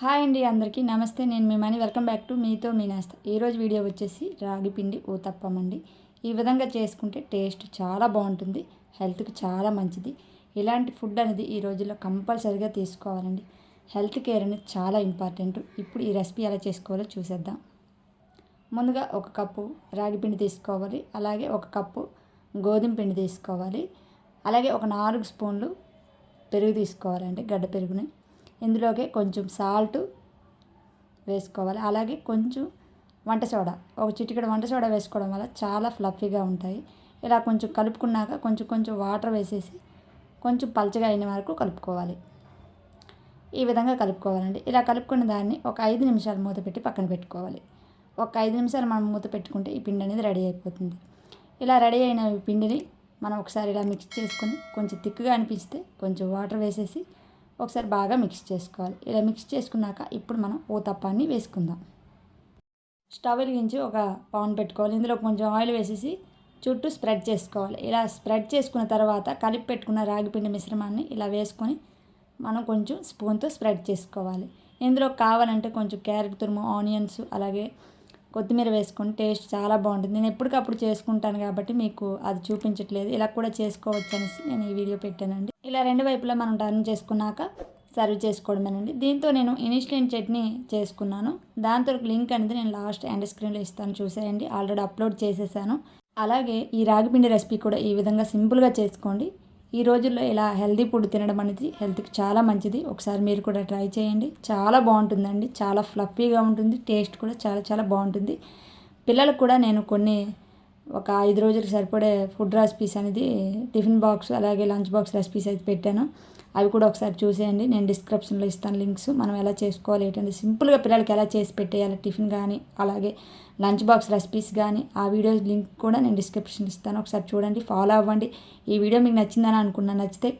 Hi అండి అందరికీ. నమస్తే నేను మీ మనీ వెల్కమ్ బ్యాక్ టు మీతో మీ నేస్త. ఈరోజు వీడియో వచ్చేసి రాగి పిండి ఊతప్పం అండి ఈ విధంగా చేసుకుంటే టేస్ట్ చాలా బాగుంటుంది హెల్త్కి చాలా మంచిది. ఇలాంటి ఫుడ్ అనేది ఈ రోజుల్లో కంపల్సరీగా తీసుకోవాలండి. హెల్త్ కేర్ అనేది చాలా ఇంపార్టెంట్. ఇప్పుడు ఈ రెసిపీ ఎలా చేసుకోవాలో చూసేద్దాం. ముందుగా ఒక కప్పు రాగి పిండి తీసుకోవాలి. అలాగే ఒక కప్పు గోధుమ పిండి తీసుకోవాలి. అలాగే ఒక నాలుగు స్పూన్లు పెరుగు తీసుకోవాలండి గడ్డ పెరుగుని. ఇందులోకి కొంచెం సాల్ట్ వేసుకోవాలి. అలాగే కొంచెం వంట సోడా. ఒక చిటికెడు వంట సోడా వేసుకోవడం వల్ల చాలా ఫ్లఫీగా ఉంటాయి. ఇలా కొంచెం కలుపుకున్నాక కొంచెం కొంచెం వాటర్ వేసేసి కొంచెం పలచగా అయిన వరకు కలుపుకోవాలి. ఈ విధంగా కలుపుకోవాలండి. ఇలా కలుపుకున్న దాన్ని ఒక ఐదు నిమిషాలు మూత పెట్టి పక్కన పెట్టుకోవాలి. ఒక ఐదు నిమిషాలు మనం మూత పెట్టుకుంటే ఈ పిండి అనేది రెడీ అయిపోతుంది. ఇలా రెడీ అయిన పిండిని మనం ఒకసారి ఇలా మిక్స్ చేసుకొని కొంచెం తిక్కుగా అనిపిస్తే కొంచెం వాటర్ వేసేసి ఒకసారి బాగా మిక్స్ చేసుకోవాలి. ఇలా మిక్స్ చేసుకున్నాక ఇప్పుడు మనం ఊతప్పాన్ని వేసుకుందాం. స్టవ్ వెలిగించి ఒక పౌన్ పెట్టుకోవాలి. ఇందులో కొంచెం ఆయిల్ వేసేసి చుట్టూ స్ప్రెడ్ చేసుకోవాలి. ఇలా స్ప్రెడ్ చేసుకున్న తర్వాత కలిపి పెట్టుకున్న రాగిపిండి మిశ్రమాన్ని ఇలా వేసుకొని మనం కొంచెం స్పూన్తో స్ప్రెడ్ చేసుకోవాలి. ఇందులో కావాలంటే కొంచెం క్యారెట్ తురుము ఆనియన్స్ అలాగే కొత్తిమీర వేసుకుని టేస్ట్ చాలా బాగుంటుంది. నేను ఎప్పటికప్పుడు చేసుకుంటాను కాబట్టి మీకు అది చూపించట్లేదు. ఇలా కూడా చేసుకోవచ్చు అనేసి నేను ఈ వీడియో పెట్టానండి. ఇలా రెండు వైపులా మనం టర్న్ చేసుకున్నాక సర్వ్ చేసుకోవడమేనండి. దీంతో నేను ఇన్స్టెంట్ చట్నీ చేసుకున్నాను. దాంతో లింక్ అనేది నేను లాస్ట్ ఎండ్ స్క్రీన్లో ఇస్తాను చూసేయండి. ఆల్రెడీ అప్లోడ్ చేసేసాను. అలాగే ఈ రాగిపిండి రెసిపీ కూడా ఈ విధంగా సింపుల్గా చేసుకోండి. ఈ రోజుల్లో ఇలా హెల్దీ ఫుడ్ తినడం అనేది హెల్త్కి చాలా మంచిది. ఒకసారి మీరు కూడా ట్రై చేయండి. చాలా బాగుంటుందండి. చాలా ఫ్లఫీగా ఉంటుంది. టేస్ట్ కూడా చాలా చాలా బాగుంటుంది. పిల్లలకు కూడా నేను కొన్ని ఒక ఐదు రోజులకు సరిపడే ఫుడ్ రెసిపీస్ అనేది టిఫిన్ బాక్స్ అలాగే లంచ్ బాక్స్ రెసిపీస్ అయితే పెట్టాను. అవి కూడా ఒకసారి చూసేయండి. నేను డిస్క్రిప్షన్లో ఇస్తాను లింక్స్. మనం ఎలా చేసుకోవాలి ఏంటంటే సింపుల్గా పిల్లలకి ఎలా చేసి పెట్టేయాలి టిఫిన్ కానీ అలాగే లంచ్ బాక్స్ రెసిపీస్ కానీ ఆ వీడియోస్ లింక్ కూడా నేను డిస్క్రిప్షన్ ఇస్తాను. ఒకసారి చూడండి ఫాలో అవ్వండి. ఈ వీడియో మీకు నచ్చిందని అనుకున్నాను నచ్చితే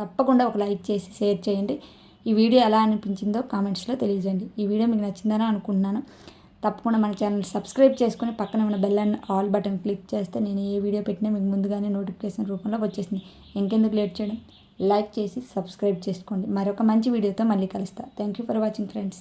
తప్పకుండా ఒక లైక్ చేసి షేర్ చేయండి. ఈ వీడియో ఎలా అనిపించిందో కామెంట్స్లో తెలియజేయండి. ఈ వీడియో మీకు నచ్చిందని అనుకుంటున్నాను. తప్పకుండా మన ఛానల్ సబ్స్క్రైబ్ చేసుకుని పక్కన ఉన్న bell and all button click చేస్తే నేను ఏ వీడియో పెట్టినా మీకు ముందుగానే నోటిఫికేషన్ రూపంలో వచ్చేసింది ఇంకెందుకు లేట్ చేయడం? లైక్ చేసి సబ్స్క్రైబ్ చేసుకోండి. మరొక మంచి వీడియోతో మళ్ళీ కలుస్తా. Thank you for watching friends